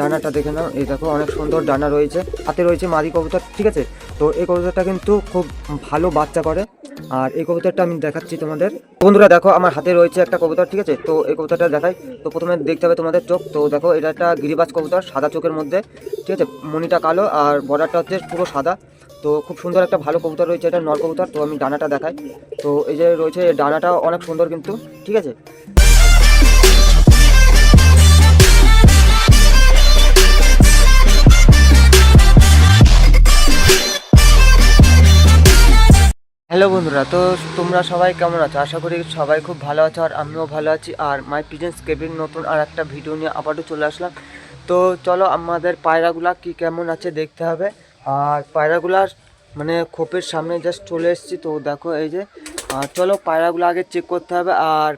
ডানাটা দেখে নাও। এই দেখো, অনেক সুন্দর ডানা রয়েছে। হাতে রয়েছে মাদি কবুতর, ঠিক আছে? তো এই কবুতরটা কিন্তু খুব ভালো বাচ্চা করে। আর এই কবুতরটা আমি দেখাচ্ছি তোমাদের। বন্ধুরা, দেখো, আমার হাতে রয়েছে একটা কবুতর, ঠিক আছে? তো এই কবুতরটা দেখাই। তো প্রথমে দেখতে হবে তোমাদের চোখ। তো দেখো, এটা একটা গিরিবাজ কবুতর, সাদা চোখের মধ্যে, ঠিক আছে? মনিটা কালো, আর বর্ডারটা হচ্ছে পুরো সাদা। তো খুব সুন্দর একটা ভালো কবুতর রয়েছে, এটা নর কবুতর। তো আমি ডানাটা দেখাই। তো এই যে রয়েছে ডানাটা অনেক সুন্দর কিন্তু, ঠিক আছে? হ্যালো বন্ধুরা, তো তোমরা সবাই কেমন আছো? আশা করি সবাই খুব ভালো আছো আর আমিও ভালো আছি। আর মাই পিজেন্স কেবির নতুন আর একটা ভিডিও নিয়ে আবারও চলে আসলাম। তো চলো আমাদের পায়রাগুলা কি কেমন আছে দেখতে হবে। আর পায়রাগুলার মানে খোপের সামনে জাস্ট চলে এসেছি, তো দেখো এই যে। আর চলো পায়রাগুলো আগে চেক করতে হবে। আর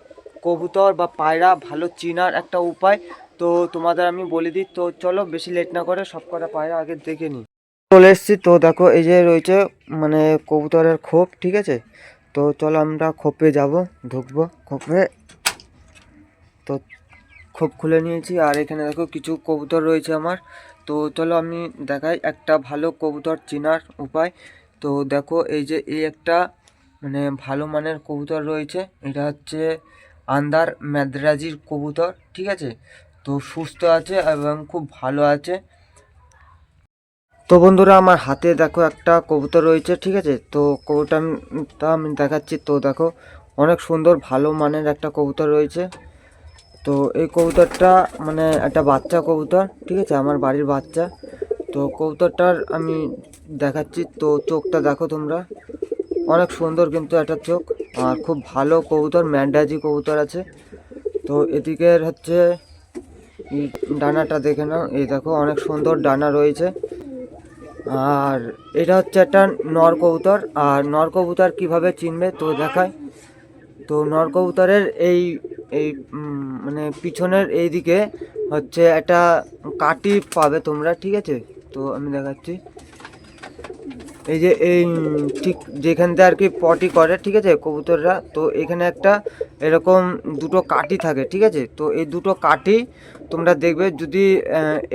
কবুতর বা পায়রা ভালো চিনার একটা উপায়, তো তোমাদের আমি বলে দিই। তো চলো বেশি লেট না করে সব কটা পায়রা আগে দেখে নিই। চলে এসেছি। তো দেখো, এই যে রয়েছে মানে কবুতরের খোপ, ঠিক আছে? তো চলো আমরা খোপে যাব, ঢুকবো খোপে। তো খোপ খুলে নিয়েছি, আর এখানে দেখো কিছু কবুতর রয়েছে আমার। তো চলো আমি দেখাই একটা ভালো কবুতর চেনার উপায়। তো দেখো, এই যে এই একটা মানে ভালো মানের কবুতর রয়েছে। এটা হচ্ছে আন্দার ম্যাদ্রাজির কবুতর, ঠিক আছে? তো সুস্থ আছে এবং খুব ভালো আছে। তো বন্ধুরা, আমার হাতে দেখো একটা কবুতর রয়েছে, ঠিক আছে? তো কবুতরটা আমি দেখাচ্ছি। তো দেখো, অনেক সুন্দর, ভালো মানের একটা কবুতর রয়েছে। তো এই কবুতরটা মানে একটা বাচ্চা কবুতর, ঠিক আছে? আমার বাড়ির বাচ্চা। তো কবুতরটার আমি দেখাচ্ছি। তো চোখটা দেখো তোমরা। অনেক সুন্দর কিন্তু একটা চোখ। আর খুব ভালো কবুতর, ম্যান্ডাজি কবুতর আছে। তো এদিকের হচ্ছে ডানাটা দেখে নাও। এই দেখো, অনেক সুন্দর ডানা রয়েছে। আর এটা হচ্ছে একটা নর কবুতর আর নর কবুতর কীভাবে চিনবে তো দেখায়। তো নর কবুতরের এই এই মানে পিছনের এই দিকে হচ্ছে একটা কাটি পাবে তোমরা, ঠিক আছে? তো আমি দেখাচ্ছি। এই যে এই ঠিক যেখান থেকে আর কি পটি করে, ঠিক আছে, কবুতররা, তো এখানে একটা এরকম দুটো কাটি থাকে, ঠিক আছে? তো এই দুটো কাটি তোমরা দেখবে যদি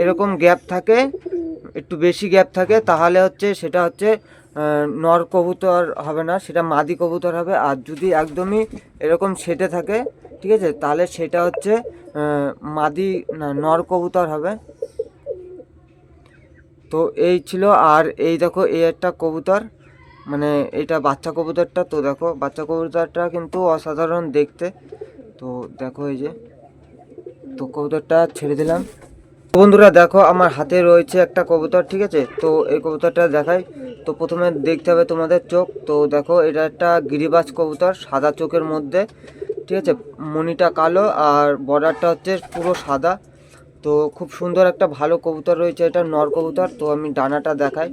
এরকম গ্যাপ থাকে একটু বেশি গ্যাপ থাকে, তাহলে হচ্ছে সেটা হচ্ছে নর কবুতর হবে না, সেটা মাদি কবুতর হবে। আর যদি একদমই এরকম সেটে থাকে, ঠিক আছে, তাহলে সেটা হচ্ছে মাদি, না, নর কবুতর হবে। তো এই ছিল, আর এই দেখো, এই একটা কবুতর মানে এটা বাচ্চা কবুতরটা, তো দেখো, বাচ্চা কবুতরটা কিন্তু অসাধারণ দেখতে। তো দেখো এই যে, তো কবুতরটা ছেড়ে দিলাম। বন্ধুরা দেখো, আমার হাতে রয়েছে একটা কবুতর, ঠিক আছে? তো এই কবুতরটা দেখাই। তো প্রথমে দেখতে হবে তোমাদের চোখ। তো দেখো, এটা একটা গিরিবাজ কবুতর, সাদা চোখের মধ্যে, ঠিক আছে? মনিটা কালো আর বর্ডারটা হচ্ছে পুরো সাদা। তো খুব সুন্দর একটা ভালো কবুতর রয়েছে এটা, নর কবুতর। তো আমি ডানাটা দেখাই।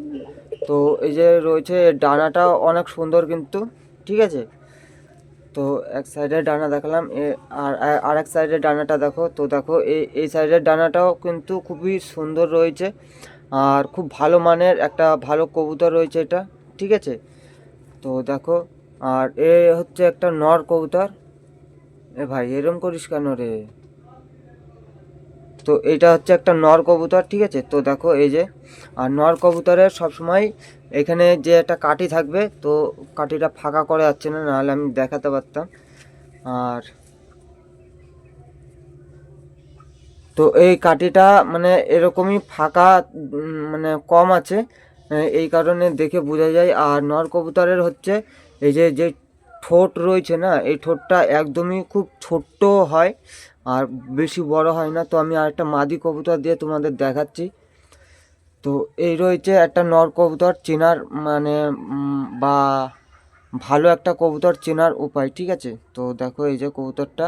তো এই যে রয়েছে ডানাটা অনেক সুন্দর কিন্তু, ঠিক আছে? তো এক সাইডের ডানা দেখালাম আর- আর এক সাইডের ডানাটা দেখো, তো দেখো এই এই সাইডের ডানাটাও কিন্তু খুবই সুন্দর রয়েছে আর খুব ভালো মানের একটা ভালো কবুতর রয়েছে এটা, ঠিক আছে? তো দেখো, আর এ হচ্ছে একটা নর কবুতর। এ ভাই, এরম করিস কেন রে? তো এটা হচ্ছে একটা নর কবুতর, ঠিক আছে? তো দেখো এই যে, আর নর কবুতরের সবসময় এখানে যে একটা কাঠি থাকবে, তো কাঠিটা ফাঁকা করে যাচ্ছে না, নাহলে আমি দেখাতে পারতাম। আর তো এই কাঠিটা মানে এরকমই ফাঁকা মানে কম আছে এই কারণে দেখে বোঝা যায়। আর নর কবুতরের হচ্ছে এই যে যে ঠোঁট রয়েছে না, এই ঠোঁটটা একদমই খুব ছোট্ট হয় আর বেশি বড় হয় না, তো আমি আরেকটা মাদি কবুতর দিয়ে তোমাদের দেখাচ্ছি। তো এই রয়েছে একটা নর কবুতর, চেনার মানে বা ভালো একটা কবুতর চেনার উপায়, ঠিক আছে? তো দেখো এই যে কবুতরটা।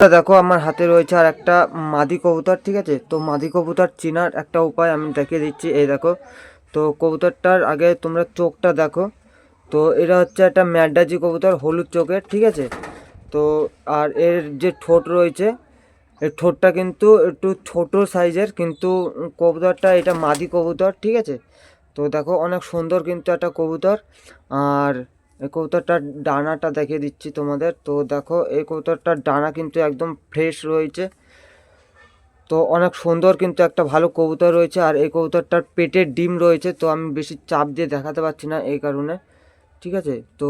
দেখো আমার হাতে রয়েছে আর একটা মাদি কবুতর, ঠিক আছে? তো মাদি কবুতর চেনার একটা উপায় আমি দেখিয়ে দিচ্ছি, এই দেখো। তো কবুতরটার আগে তোমরা চোখটা দেখো। তো এটা হচ্ছে একটা ম্যাডাজি কবুতর, হলুদ চোখের, ঠিক আছে? তো আর এর যে ঠোঁট রয়েছে এর ঠোঁটটা কিন্তু একটু ছোট সাইজের, কিন্তু কবুতরটা এটা মাদি কবুতর, ঠিক আছে? তো দেখো অনেক সুন্দর কিন্তু একটা কবুতর। আর এই কবুতরটার ডানাটা দেখিয়ে দিচ্ছি তোমাদের। তো দেখো এই কবুতরটার ডানা কিন্তু একদম ফ্রেশ রয়েছে। তো অনেক সুন্দর কিন্তু একটা ভালো কবুতর রয়েছে। আর এই কবুতরটার পেটের ডিম রয়েছে, তো আমি বেশি চাপ দিয়ে দেখাতে পারছি না এই কারণে, ঠিক আছে? তো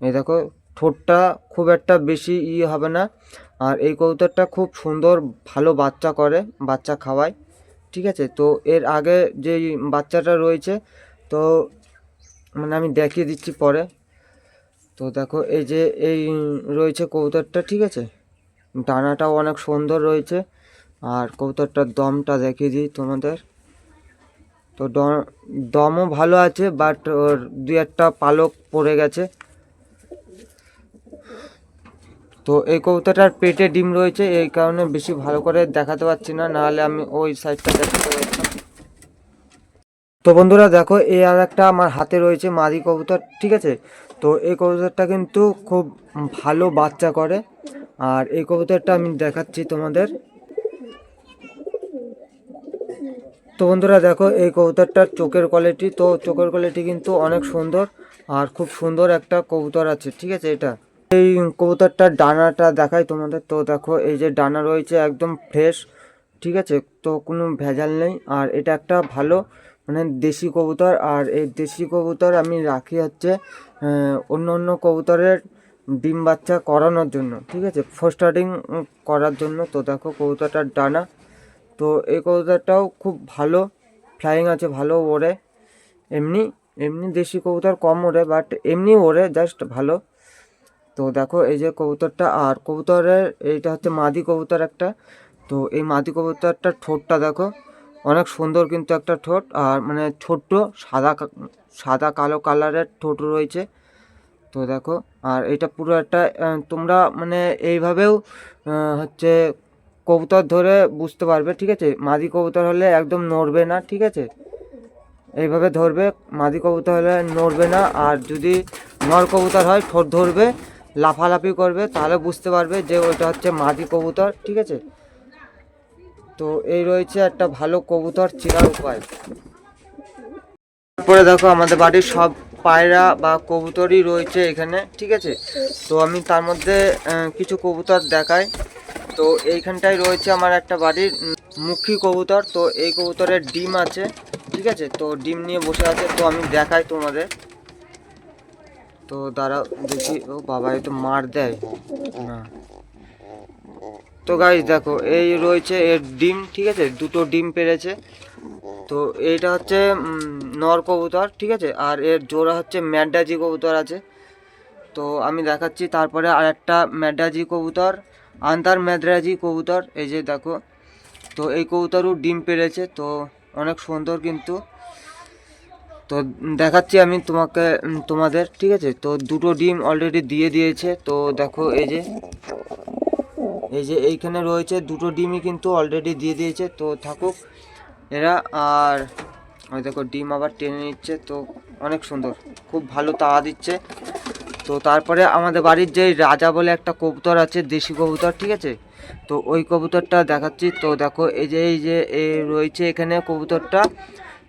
এই দেখো ঠোঁটটা খুব একটা বেশি ই হবে না। আর এই কবুতরটা খুব সুন্দর, ভালো বাচ্চা করে, বাচ্চা খাওয়ায়। ঠিক আছে? তো এর আগে যে বাচ্চাটা রয়েছে, তো মানে আমি দেখিয়ে দিচ্ছি পরে। তো দেখো, এই যে এই রয়েছে কবুতরটা, ঠিক আছে? ডানাটাও অনেক সুন্দর রয়েছে। আর কবুতরটার দমটা দেখিয়ে দিই তোমাদের। তো দমও ভালো আছে, বাট ওর দু একটা পালক পড়ে গেছে। তো এই কবুতরটার পেটে ডিম রয়েছে, এই কারণে বেশি ভালো করে দেখাতে পারছি না, নাহলে আমি ওই সাইডটা দেখাতে পারতাম। তো বন্ধুরা, দেখো, এই আর একটা আমার হাতে রয়েছে মাদি কবুতর, ঠিক আছে? তো এই কবুতরটা কিন্তু খুব ভালো বাচ্চা করে, আর এই কবুতরটা আমি দেখাচ্ছি তোমাদের। তো বন্ধুরা, দেখো, এই কবুতরটার চোখের কোয়ালিটি তো চোখের কোয়ালিটি কিন্তু অনেক সুন্দর, আর খুব সুন্দর একটা কবুতর আছে, ঠিক আছে এটা? এই কবুতরটার ডানাটা দেখাই তোমাদের। তো দেখো, এই যে ডানা রয়েছে একদম ফ্রেশ ঠিক আছে? তো কোনো ভেজাল নেই। আর এটা একটা ভালো মানে দেশি কবুতর। আর এই দেশি কবুতর আমি রাখি হচ্ছে অন্য অন্য কবুতরের ডিম বাচ্চা করানোর জন্য, ঠিক আছে? ফোস্টারিং করার জন্য। তো দেখো, কবুতরটার ডানা। তো এই কবুতরটাও খুব ভালো ফ্লাইং আছে, ভালো ওড়ে। এমনি এমনি দেশি কবুতর কম ওড়ে বাট এমনি ওড়ে জাস্ট ভালো। তো দেখো, এই যে কবুতরটা, আর কবুতরের এইটা হচ্ছে মাদি কবুতর একটা। তো এই মাদি কবুতরটার ঠোঁটটা দেখো, অনেক সুন্দর কিন্তু একটা ঠোঁট, আর মানে ছোট্ট সাদা সাদা কালো কালারের ঠোঁট রয়েছে। তো দেখো, আর এটা পুরো একটা তোমরা মানে এইভাবেও হচ্ছে কবুতর ধরে বুঝতে পারবে, ঠিক আছে? মাদি কবুতর হলে একদম নড়বে না, ঠিক আছে? এইভাবে ধরবে, মাদি কবুতর হলে নড়বে না, আর যদি নর কবুতর হয়, ঠোঁট ধরবে লাফালাফি করবে, তাহলে বুঝতে পারবে যে ওটা হচ্ছে মাদি কবুতর, ঠিক আছে? তো এই রয়েছে একটা ভালো কবুতর চেনার উপায়। তারপরে দেখো আমাদের বাড়ির সব পায়রা বা কবুতরই রয়েছে এখানে, ঠিক আছে? তো আমি তার মধ্যে কিছু কবুতর দেখাই। তো এইখানটায় রয়েছে আমার একটা বাড়ির মুখী কবুতর, তো এই কবুতরের ডিম আছে, ঠিক আছে? তো ডিম নিয়ে বসে আছে, তো আমি দেখাই তোমাদের। তো তারা দেখি ও বাবা এ তো মার দেয়। না। তো গাইজ দেখো এই রয়েছে এর ডিম ঠিক আছে? দুটো ডিম পেরেছে। তো এইটা হচ্ছে নর কবুতর ঠিক আছে? আর এর জোড়া হচ্ছে ম্যাডাজি কবুতর আছে। তো আমি দেখাচ্ছি তারপরে আর একটা ম্যাডাজি কবুতর আন্তার ম্যাদ্রাজি কবুতর এই যে দেখো। তো এই কবুতরও ডিম পেরেছে তো অনেক সুন্দর কিন্তু। তো দেখাচ্ছি আমি তোমাকে তোমাদের, ঠিক আছে? তো দুটো ডিম অলরেডি দিয়ে দিয়েছে। তো দেখো, এই যে এই যে এইখানে রয়েছে, দুটো ডিমই কিন্তু অলরেডি দিয়ে দিয়েছে। তো থাকুক এরা, আর ওই দেখো, ডিম আবার টেনে নিচ্ছে। তো অনেক সুন্দর, খুব ভালো তাওয়া দিচ্ছে। তো তারপরে আমাদের বাড়ির যে রাজা বলে একটা কবুতর আছে, দেশি কবুতর, ঠিক আছে? তো ওই কবুতরটা দেখাচ্ছি। তো দেখো, এই যে এই যে রয়েছে এখানে কবুতরটা।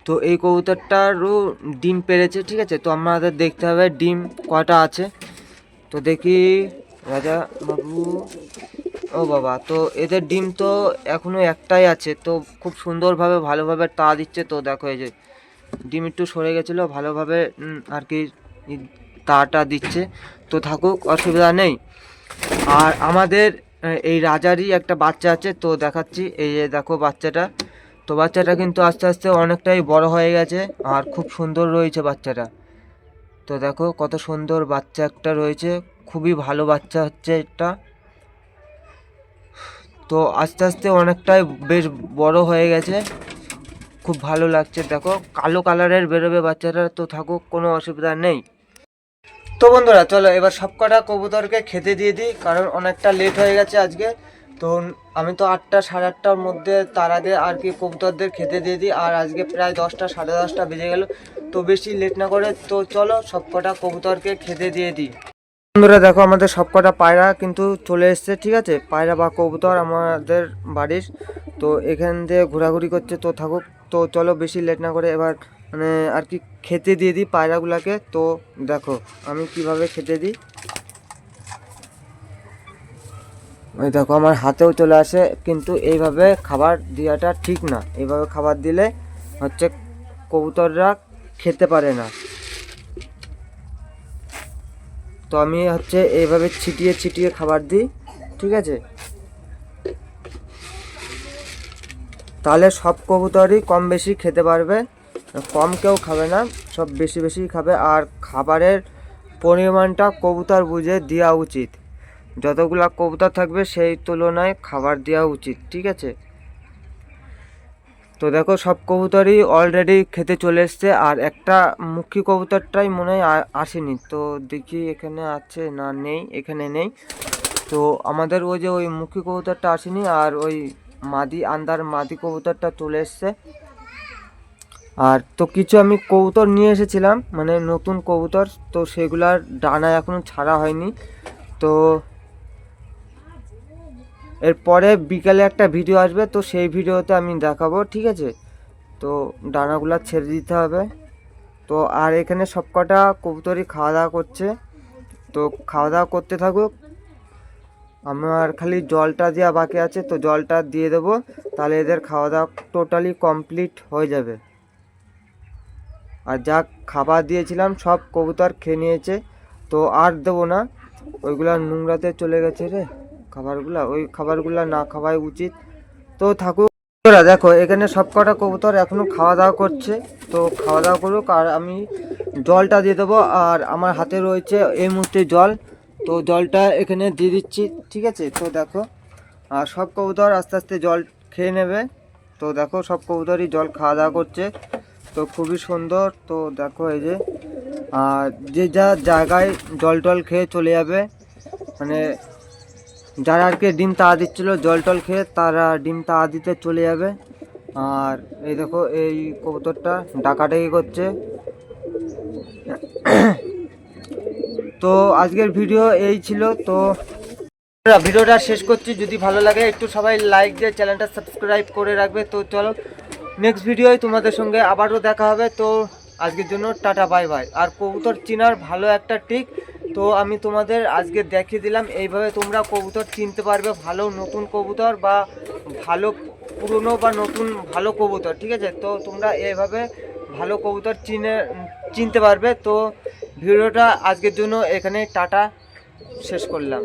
তো এই কবুতরটারও ডিম পেরেছে, ঠিক আছে? তো আমাদের দেখতে হবে ডিম কয়টা আছে। তো দেখি, রাজা বাবু, ও বাবা, তো এদের ডিম তো এখনও একটাই আছে, তো খুব সুন্দরভাবে, ভালোভাবে তা দিচ্ছে। তো দেখো এই যে, ডিম একটু সরে গেছিল, ভালোভাবে আর কি তাটা দিচ্ছে। তো থাকুক, অসুবিধা নেই। আর আমাদের এই রাজারই একটা বাচ্চা আছে, তো দেখাচ্ছি। এই যে দেখো বাচ্চাটা তো বাচ্চাটা কিন্তু আস্তে আস্তে অনেকটাই বড় হয়ে গেছে আর খুব সুন্দর রয়েছে বাচ্চাটা। তো দেখো কত সুন্দর বাচ্চা একটা রয়েছে, খুবই ভালো বাচ্চা হচ্ছে এটা। তো আস্তে আস্তে অনেকটাই বেশ বড় হয়ে গেছে, খুব ভালো লাগছে। দেখো কালো কালারের বেরোবে বাচ্চাটা, তো থাকুক, কোনো অসুবিধা নেই। তো বন্ধুরা, চলো এবার সবকটা কবুতরকে খেতে দিয়ে দিই, কারণ অনেকটা লেট হয়ে গেছে আজকে। তো আমি তো আটটা, সাড়ে আটটার মধ্যে তার আগে আর কি কবুতরদের খেতে দিয়ে দিই। আর আজকে প্রায় দশটা, সাড়ে দশটা বেজে গেল। তো বেশি লেট না করে তো চলো সবকটা কবুতরকে খেতে দিয়ে দিই। বন্ধুরা, দেখো আমাদের সবকটা পায়রা কিন্তু চলে এসছে, ঠিক আছে? পায়রা বা কবুতর আমাদের বাড়ির। তো এখান দিয়ে ঘোরাঘুরি করছে, তো থাকুক। তো চলো বেশি লেট না করে এবার মানে আর কি খেতে দিয়ে দিই পায়রাগুলোকে। তো দেখো আমি কীভাবে খেতে দিই। ওই দেখো, আমার হাতেও চলে আসে, কিন্তু এইভাবে খাবার দেওয়াটা ঠিক না। এইভাবে খাবার দিলে হচ্ছে কবুতররা খেতে পারে না। তো আমি হচ্ছে এইভাবে ছিটিয়ে ছিটিয়ে খাবার দিই, ঠিক আছে? তাহলে সব কবুতরই কম বেশি খেতে পারবে, কম কেউ খাবে না, সব বেশি বেশি খাবে। আর খাবারের পরিমাণটা কবুতর বুঝে দেওয়া উচিত। যতগুলা কবুতর থাকবে সেই তুলনায় খাবার দেওয়া উচিত, ঠিক আছে? তো দেখো, সব কবুতরই অলরেডি খেতে চলে এসছে, আর একটা মুখী কবুতরটাই মনে হয় আসেনি। তো দেখি এখানে আছে না নেই, এখানে নেই। তো আমাদের ওই যে ওই মুখী কবুতরটা আসেনি, আর ওই মাদি, আন্দার মাদি কবুতরটা চলে এসছে। আর তো কিছু আমি কবুতর নিয়ে এসেছিলাম মানে নতুন কবুতর, তো সেগুলার ডানা এখনও ছাড়া হয়নি। তো এরপরে বিকালে একটা ভিডিও আসবে, তো সেই ভিডিওতে আমি দেখাবো, ঠিক আছে? তো ডানাগুলো ছেড়ে দিতে হবে। তো আর এখানে সবকটা কবুতরই খাওয়া দাওয়া করছে। তো খাওয়া দাওয়া করতে থাকুক। আমার খালি জলটা দেওয়া বাকি আছে, তো জলটা দিয়ে দেবো, তাহলে এদের খাওয়া দাওয়া টোটালি কমপ্লিট হয়ে যাবে। আর যা খাবার দিয়েছিলাম, সব কবুতর খেয়ে নিয়েছে। তো আর দেবো না, ওইগুলো নোংরাতে চলে গেছে রে। খাবারগুলা, ওই খাবারগুলা না খাওয়াই উচিত। তো থাকুক দেখো, এখানে সব কটা কবুতর এখনও খাওয়া দাওয়া করছে। তো খাওয়া দাওয়া করুক, আর আমি জলটা দিয়ে দেবো, আর আমার হাতে রয়েছে এই মুহূর্তে জল। তো জলটা এখানে দিয়ে দিচ্ছি, ঠিক আছে? তো দেখো, আর সব কবুতর আস্তে আস্তে জল খেয়ে নেবে। তো দেখো, সব কবুতরই জল খাওয়া দাওয়া করছে। তো খুবই সুন্দর। তো দেখো, এই যে, আর যে যা জায়গায় জল টল খেয়ে চলে যাবে মানে যারা আর কি ডিম তাড়া দিচ্ছিল, জল টল খেয়ে তারা ডিম তাড়া দিতে চলে যাবে। আর এই দেখো, এই কবুতরটা ডাকাডাকি করছে। তো আজকের ভিডিও এই ছিল। তো ভিডিওটা শেষ করছি। যদি ভালো লাগে, একটু সবাই লাইক দিয়ে চ্যানেলটা সাবস্ক্রাইব করে রাখবে। তো চলো নেক্সট ভিডিওয় তোমাদের সঙ্গে আবারও দেখা হবে। তো আজকের জন্য টাটা বাই বাই আর কবুতর চিনার ভালো একটা টিক তো আমি তোমাদের আজকে দেখিয়ে দিলাম, এইভাবে তোমরা কবুতর চিনতে পারবে, ভালো নতুন কবুতর বা ভালো পুরনো বা নতুন ভালো কবুতর, ঠিক আছে? তো তোমরা এইভাবে ভালো কবুতর চিনে, চিনতে পারবে। তো ভিডিওটা আজকের জন্য এখানে টাটা, শেষ করলাম।